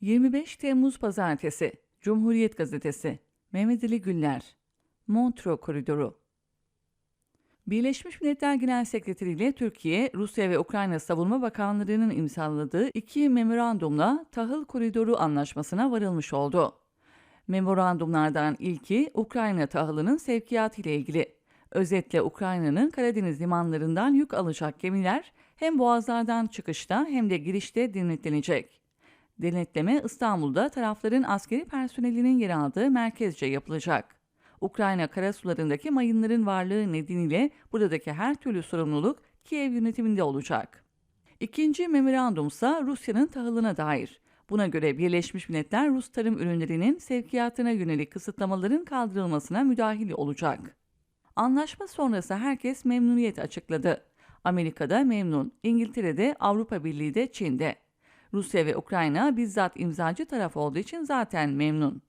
25 Temmuz Pazartesi Cumhuriyet Gazetesi Mehmet Ali Güller Montreux Koridoru Birleşmiş Milletler Genel Sekreteri ile Türkiye, Rusya ve Ukrayna Savunma Bakanlarının imzaladığı iki memorandumla Tahıl Koridoru Anlaşması'na varılmış oldu. Memorandumlardan ilki Ukrayna tahılının sevkiyatı ile ilgili. Özetle Ukrayna'nın Karadeniz limanlarından yük alacak gemiler hem boğazlardan çıkışta hem de girişte denetlenecek. Denetleme İstanbul'da tarafların askeri personelinin yer aldığı merkezce yapılacak. Ukrayna karasularındaki mayınların varlığı nedeniyle buradaki her türlü sorumluluk Kiev yönetiminde olacak. İkinci memorandum ise Rusya'nın tahılına dair. Buna göre Birleşmiş Milletler Rus tarım ürünlerinin sevkiyatına yönelik kısıtlamaların kaldırılmasına müdahil olacak. Anlaşma sonrası herkes memnuniyet açıkladı. Amerika'da memnun, İngiltere'de, Avrupa Birliği'de, Çin'de. Rusya ve Ukrayna bizzat imzacı taraf olduğu için zaten memnun.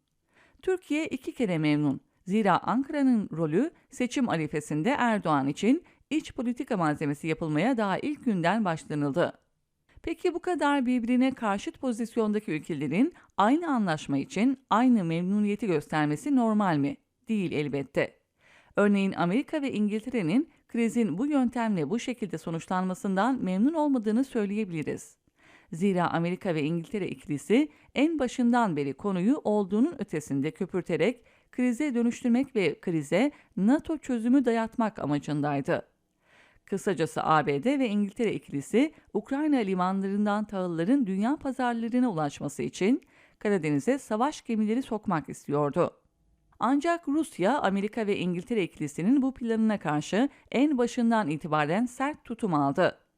Türkiye iki kere memnun. Zira Ankara'nın rolü seçim arifesinde Erdoğan için iç politika malzemesi yapılmaya daha ilk günden başlanıldı. Peki bu kadar birbirine karşıt pozisyondaki ülkelerin aynı anlaşma için aynı memnuniyeti göstermesi normal mi? Değil elbette. Örneğin Amerika ve İngiltere'nin krizin bu yöntemle bu şekilde sonuçlanmasından memnun olmadığını söyleyebiliriz. Zira Amerika ve İngiltere ikilisi en başından beri konuyu olduğunun ötesinde köpürterek krize dönüştürmek ve krize NATO çözümü dayatmak amacındaydı. Kısacası ABD ve İngiltere ikilisi Ukrayna limanlarından tahılların dünya pazarlarına ulaşması için Karadeniz'e savaş gemileri sokmak istiyordu. Ancak Rusya, Amerika ve İngiltere ikilisinin bu planına karşı en başından itibaren sert tutum aldı.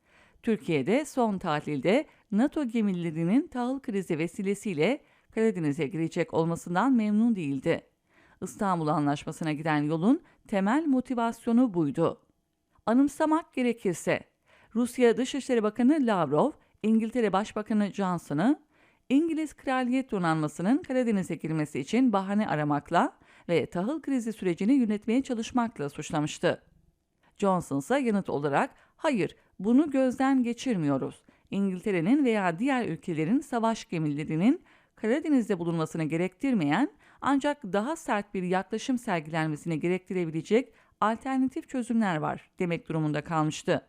Türkiye'de son tatilde NATO gemilerinin tahıl krizi vesilesiyle Karadeniz'e girecek olmasından memnun değildi. İstanbul Anlaşması'na giden yolun temel motivasyonu buydu. Anımsamak gerekirse Rusya Dışişleri Bakanı Lavrov, İngiltere Başbakanı Johnson'ı İngiliz Kraliyet Donanması'nın Karadeniz'e girmesi için bahane aramakla ve tahıl krizi sürecini yönetmeye çalışmakla suçlamıştı. Johnson ise yanıt olarak hayır bunu gözden geçirmiyoruz. İngiltere'nin veya diğer ülkelerin savaş gemilerinin Karadeniz'de bulunmasını gerektirmeyen ancak daha sert bir yaklaşım sergilenmesine gerektirebilecek alternatif çözümler var demek durumunda kalmıştı.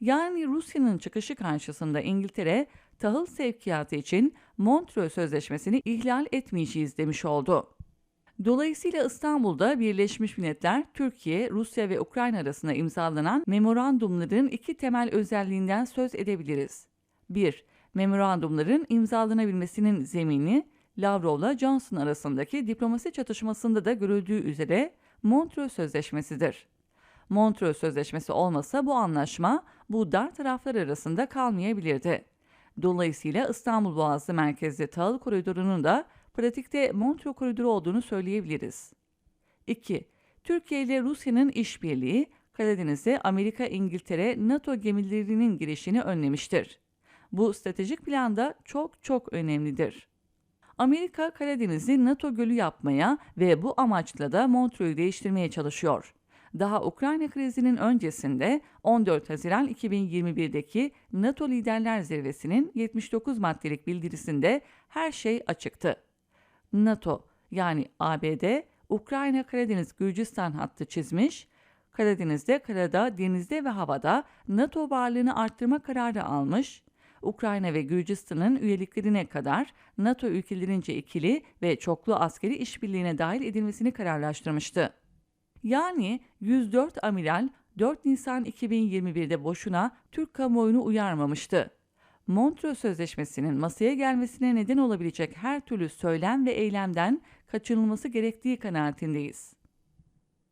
Yani Rusya'nın çıkışı karşısında İngiltere tahıl sevkiyatı için Montreux Sözleşmesi'ni ihlal etmeyeceğiz demiş oldu. Dolayısıyla İstanbul'da Birleşmiş Milletler, Türkiye, Rusya ve Ukrayna arasında imzalanan memorandumların iki temel özelliğinden söz edebiliriz. 1. Memorandumların imzalanabilmesinin zemini Lavrov'la Johnson arasındaki diplomasi çatışmasında da görüldüğü üzere Montreux Sözleşmesi'dir. Montreux Sözleşmesi olmasa bu anlaşma bu dar taraflar arasında kalmayabilirdi. Dolayısıyla İstanbul Boğazı merkezli tahıl koridorunun da pratikte Montreux koridoru olduğunu söyleyebiliriz. 2. Türkiye ile Rusya'nın işbirliği Karadeniz'e Amerika, İngiltere, NATO gemilerinin girişini önlemiştir. Bu stratejik planda çok çok önemlidir. Amerika Karadeniz'i NATO gölü yapmaya ve bu amaçla da Montreux'u değiştirmeye çalışıyor. Daha Ukrayna krizinin öncesinde 14 Haziran 2021'deki NATO Liderler Zirvesi'nin 79 maddelik bildirisinde her şey açıktı. NATO yani ABD, Ukrayna Karadeniz Gürcistan hattı çizmiş, Karadeniz'de, karada, denizde ve havada NATO varlığını arttırma kararı almış, Ukrayna ve Gürcistan'ın üyeliklerine kadar NATO ülkelerince ikili ve çoklu askeri işbirliğine dahil edilmesini kararlaştırmıştı. Yani 104 amiral 4 Nisan 2021'de boşuna Türk kamuoyunu uyarmamıştı. Montreux Sözleşmesi'nin masaya gelmesine neden olabilecek her türlü söylem ve eylemden kaçınılması gerektiği kanaatindeyiz.